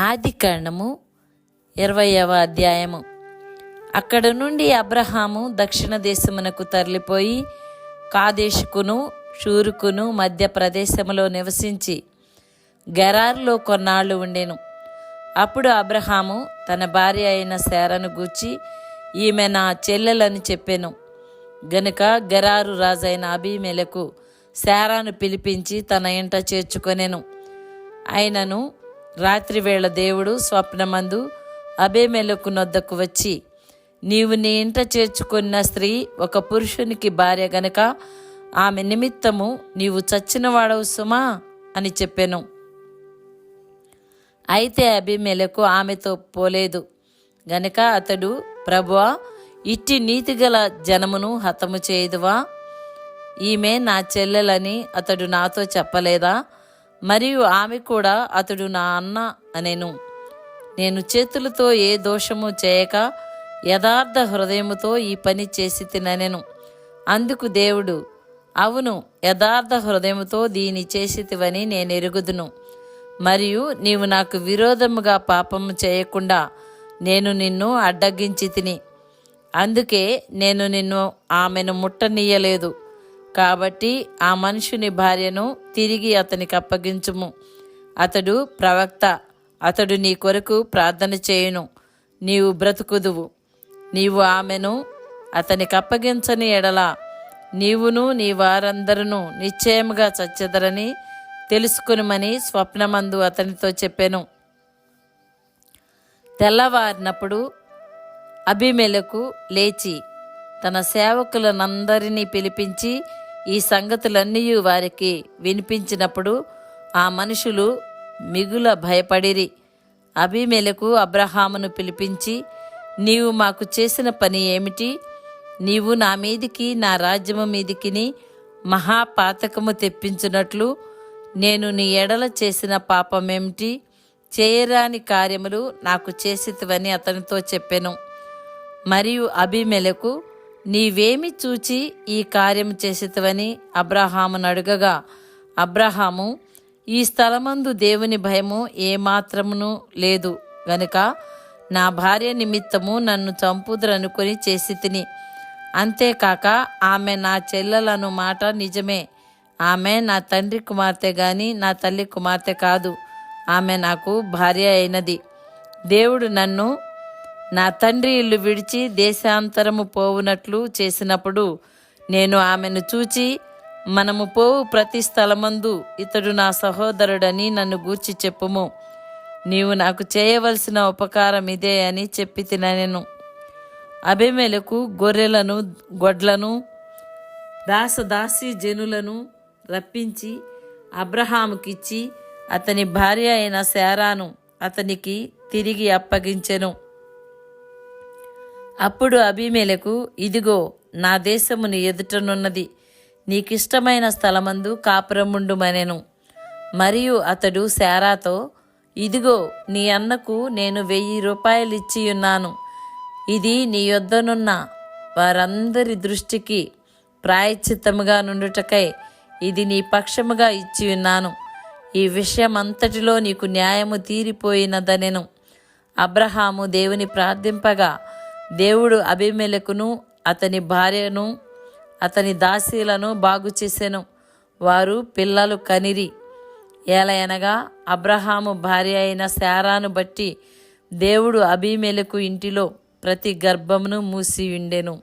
ఆది కాండము ఇరవయవ అధ్యాయము. అక్కడ నుండి అబ్రహాము దక్షిణ దేశమునకు తరలిపోయి కాదేశుకును షూరుకును మధ్య ప్రదేశములో నివసించి గెరారులో కొన్నాళ్ళు ఉండెను. అప్పుడు అబ్రహాము తన భార్య అయిన శారను గూర్చి ఈమె నా చెల్లెలని చెప్పెను. గనుక గెరారు రాజైన అభిమేలకు శారాను పిలిపించి తన ఇంట చేర్చుకొనెను. ఆయనను రాత్రివేళ దేవుడు స్వప్నమందు అబేమెలకు నొద్దకు వచ్చి నీవు నీ ఇంట చేర్చుకున్న స్త్రీ ఒక పురుషునికి భార్య గనక ఆమె నిమిత్తము నీవు చచ్చినవాడవు సుమా అని చెప్పాను. అయితే అభిమేలకు ఆమెతో పోలేదు. గనక అతడు ప్రభువా ఇట్టి నీతిగల జనమును హతము చేయదువా? ఈమె నా చెల్లెలని అతడు నాతో చెప్పలేదా? మరియు ఆమె కూడా అతడు నా అన్న అనెను. నేను చేతులతో ఏ దోషము చేయక యథార్థ హృదయముతో ఈ పని చేసి తిననెను. అందుకు దేవుడు అవును యథార్థ హృదయముతో దీని చేసితివని నేను ఎరుగుదును. మరియు నీవు నాకు విరోధముగా పాపము చేయకుండా నేను నిన్ను అడ్డగించి తిని. అందుకే నేను నిన్ను ఆమెను ముట్టనీయలేదు. కాబట్టి ఆ మనుషుని భార్యను తిరిగి అతనికి అప్పగించుము. అతడు ప్రవక్త అతడు నీ కొరకు ప్రార్థన చేయును. నీవు బ్రతుకుదువు. నీవు ఆమెను అతనికి అప్పగించని ఎడల నీవును నీ వారందరూ నిశ్చయముగా చచ్చెదరని తెలుసుకునిమని స్వప్నమందు అతనితో చెప్పాను. తెల్లవారినప్పుడు అభిమేలకు లేచి తన సేవకులనందరినీ పిలిపించి ఈ సంగతులన్నీ వారికి వినిపించినప్పుడు ఆ మనుషులు మిగుల భయపడిరి. అభిమేలకు అబ్రహామును పిలిపించి నీవు మాకు చేసిన పని ఏమిటి? నీవు నా మీదికి నా రాజ్యము మీదికిని మహాపాతకము తెప్పించినట్లు నేను నీ ఎడల చేసిన పాపమేమిటి? చేయరాని కార్యములు నాకు చేసితివని అతనితో చెప్పెను. మరియు అభిమేలకు నీవేమి చూచి ఈ కార్యం చేసితివని అబ్రహామును అడుగగా అబ్రహాము ఈ స్థలమందు దేవుని భయము ఏమాత్రమును లేదు. గనుక నా భార్య నిమిత్తము నన్ను చంపుదురనుకొని చేసి తిని. అంతేకాక ఆమె నా చెల్లెలను మాట నిజమే. ఆమె నా తండ్రి కుమార్తె గాని నా తల్లి కుమార్తె కాదు. ఆమె నాకు భార్య అయినది. దేవుడు నన్ను నా తండ్రి ఇల్లు విడిచి దేశాంతరము పోవునట్లు చేసినప్పుడు నేను ఆమెను చూచి మనము పోవు ప్రతి స్థలమందు ఇతడు నా సహోదరుడని నన్ను గూర్చి చెప్పుము. నీవు నాకు చేయవలసిన ఉపకారం ఇదే అని చెప్పి తిననెను అభిమేలకు గొర్రెలను గొడ్లను దాసదాసి జనులను రప్పించి అబ్రహాముకిచ్చి అతని భార్య అయిన శారాను అతనికి తిరిగి అప్పగించెను. అప్పుడు అభిమేలకు ఇదిగో నా దేశముని ఎదుటనున్నది. నీకిష్టమైన స్థలమందు కాపురముండుమనెను. మరియు అతడు శారాతో ఇదిగో నీ అన్నకు నేను వెయ్యి రూపాయలు ఇచ్చి ఉన్నాను ఇది నీ యొద్దనున్న వారందరి దృష్టికి ప్రాయశ్చిత్తముగా నుండుటకై ఇది నీ పక్షముగా ఇచ్చి ఉన్నాను ఈ విషయం అంతటిలో నీకు న్యాయము తీరిపోయినదనెను. అబ్రహాము దేవుని ప్రార్థింపగా దేవుడు అభిమేలకును అతని భార్యను అతని దాసీలను బాగు చేసెను. వారు పిల్లలు కనిరి. ఏలయనగా అబ్రహాము భార్య అయిన శారాను బట్టి దేవుడు అభిమేలకు ఇంటిలో ప్రతి గర్భమును మూసి ఉండెను